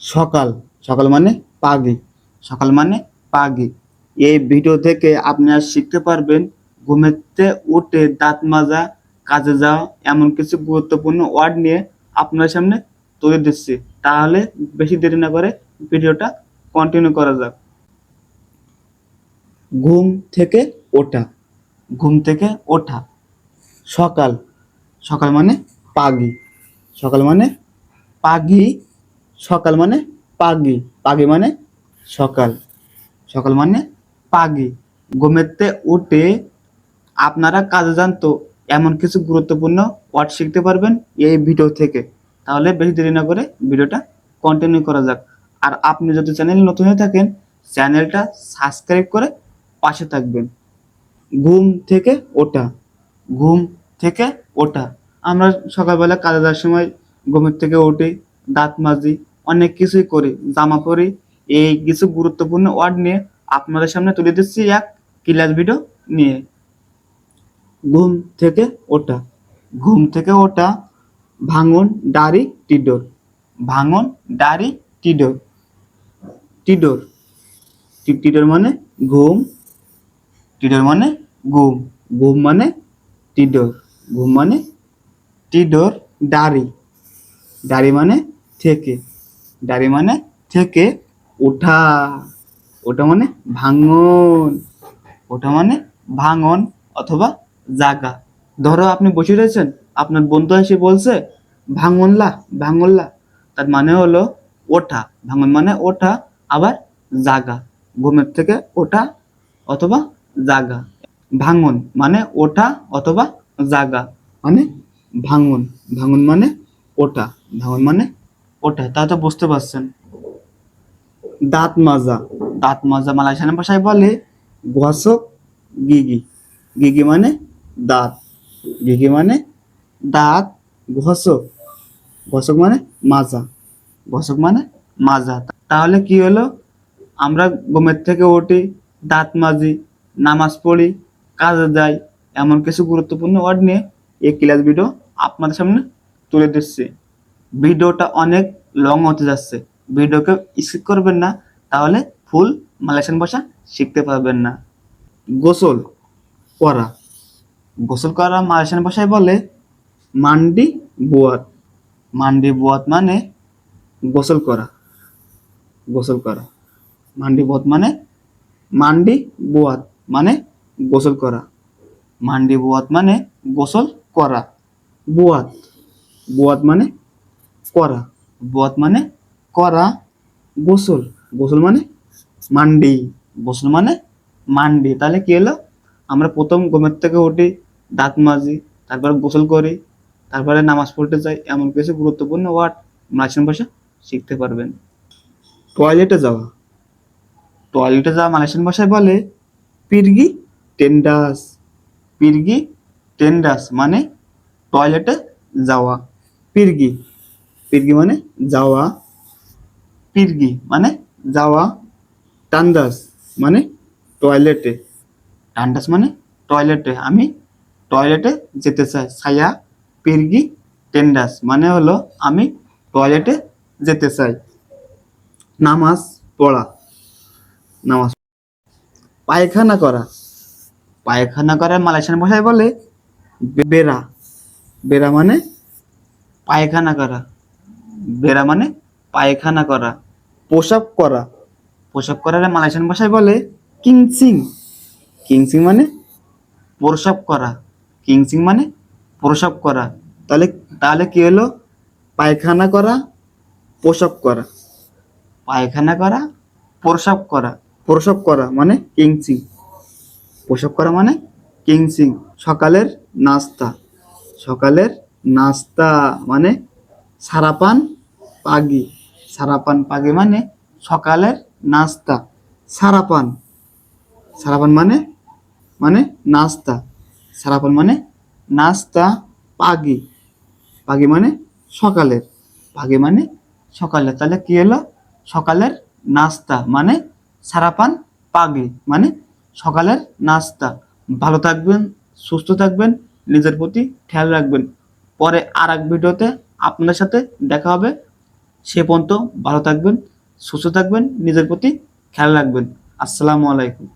সকাল সকাল মানে পাগি, সকাল মানে পাগি। এই ভিডিও থেকে আপনারা শিখতে পারবেন ঘুমেতে উঠে দাঁত মাজা, কাজে যাওয়া, এমন কিছু গুরুত্বপূর্ণ ওয়ার্ড নিয়ে আপনার সামনে তুলে দিচ্ছি তাহলে বেশি দেরি না করে ভিডিওটা কন্টিনিউ করা যাক। ঘুম থেকে ওঠা, ঘুম থেকে ওঠা। সকাল সকাল মানে পাগি, সকাল মানে পাগি সকাল মানে পাগি পাগি মানে সকাল। সকাল মানে পাগি। ঘুমেতে উঠে আপনারা কাজে জানতো এমন কিছু গুরুত্বপূর্ণ ওয়ার্ড শিখতে পারবেন এই ভিডিও থেকে। তাহলে বেশি দেরি না করে ভিডিওটা কন্টিনিউ করা যাক। আর আপনি যদি চ্যানেল নতুন হয়ে থাকেন চ্যানেলটা সাবস্ক্রাইব করে পাশে থাকবেন। ঘুম থেকে ওঠা। ঘুম থেকে ওঠা। আমরা সকালবেলা কাজে যাওয়ার সময় ঘুমের থেকে উঠি দাঁত মাজি অনেক কিছুই করি। জামা পরি, এই কিছু গুরুত্বপূর্ণ ওয়ার্ড নিয়ে আপনাদের সামনে তুলে দিচ্ছি এক ক্লাস ভিডিও নিয়ে। ঘুম থেকে ওটা ঘুম থেকে ওটা ভাঙন ডারি টিডোর। ভাঙন ডারি টিডোর। টিডোর। টিডোর মানে ঘুম। টিডোর মানে ঘুম। ঘুম মানে টিডোর। ঘুম মানে টিডোর ডারি ডারি মানে থেকে। ডারি মানে থেকে ওঠা। ওটা মানে ভাঙন। ওটা মানে ভাঙন অথবা জাগা। ধরো আপনি বসে রয়েছেন, আপনার বন্ধু এসে বলছে, ভাঙনলা ভাঙনলা। তার মানে হলো ওঠা। ভাঙন মানে ওঠা, আবার জাগা। ঘুমের থেকে ওঠা অথবা জাগা। ভাঙন মানে ওঠা অথবা জাগা। মানে ভাঙন। ভাঙন মানে ওঠা। ভাঙন মানে ওঠা তা তো বুঝতে পারছেন। দাঁত মাজা। দাঁত মাজা মালয়েশিয়ান ভাষায় বলে গসক গিগি। গিগি মানে দাঁত। গিগি মানে দাঁত। ঘষক ঘষক মানে মাজা। ঘষক মানে মাজা। তাহলে কি হলো? আমরা ঘুমের থেকে উঠি দাঁত মাজি নামাজ পড়ি কাজে যাই এমন কিছু গুরুত্বপূর্ণ ওয়ার্ড নিয়ে এই ক্লাস ভিডিও আপনাদের সামনে তুলে দিচ্ছি ভিডিওটা অনেক লং হতে যাচ্ছে। ভিডিওকে স্কিপ করবেন না, তাহলে ফুল মালয়েশিয়ান ভাষা শিখতে পারবেন না। গোসল করা। গোসল করা মালয়েশিয়ান ভাষায় বলে মান্ডি বুয়াত। মান্ডি বুয়াত মানে গোসল করা। গোসল করা। মান্ডি বুয়াত মানে মান্ডি বুয়াত মানে গোসল করা। মান্ডি বুয়াত মানে গোসল করা। বুয়াত। বুয়াত মানে করা। বুয়াত মানে করা গোসল। গোসল মানে মান্ডি। গোসল মানে মান্ডি। তাহলে কি হলো? আমরা প্রথম ঘুমের থেকে উঠি দাঁত মাজি তারপর গোসল করি তারপরে নামাজ পড়তে যাই এমন কিছু গুরুত্বপূর্ণ ওয়ার্ড মালয়েশিয়ান ভাষা শিখতে পারবেন। টয়লেটে যাওয়া। টয়লেটে যাওয়া মালয়েশিয়ান ভাষায় বলে পিরগি টেন্ডাস। পিরগি টেন্ডাস মানে টয়লেটে যাওয়া। পিরগি। পিরগি মানে যাওয়া। পিরগি মানে যাওয়া। টান্দাস মানে টয়লেটে টান্ডাস মানে টয়লেটে আমি টয়লেটে যেতে চাই। ছায়া, পিরগি টেন্ডাস মানে হলো আমি টয়লেটে যেতে চাই। নামাজ পড়া। নামাজ পায়খানা করা। পায়খানা করা মালয়েশিয়ান ভাষায় বলে বেরা বেরা মানে পায়খানা করা। বেরা মানে পায়খানা করা। পোশাক করা। পোশাক করার মালয়েশিয়ান ভাষায় বলে কিংসিং। কিংসিং মানে প্রসব করা। কিংসিং মানে প্রসব করা। তাহলে তাহলে কি হলো? পায়খানা করা প্রসব করা। পায়খানা করা প্রসব করা। প্রসব করা মানে কিংসিং। প্রসব করা মানে কিংসিং। সকালের নাস্তা। সকালের নাস্তা মানে সারাপান পাগি। সারাপান পাগি মানে সকালের নাস্তা। সারাপান। সারাপান মানে মানে নাস্তা। সারাপান মানে নাস্তা পাগি। পাগি মানে সকালের। পাগি মানে সকালের। তাহলে কি হলো? সকালের নাস্তা মানে সারাপান পাগি মানে সকালের নাস্তা। ভালো থাকবেন, সুস্থ থাকবেন, নিজের প্রতি খেয়াল রাখবেন। পরে আর এক ভিডিওতে আপনাদের সাথে দেখা হবে। সে পর্যন্ত ভালো থাকবেন সুস্থ থাকবেন নিজের প্রতি খেয়াল রাখবেন। আসসালামু আলাইকুম।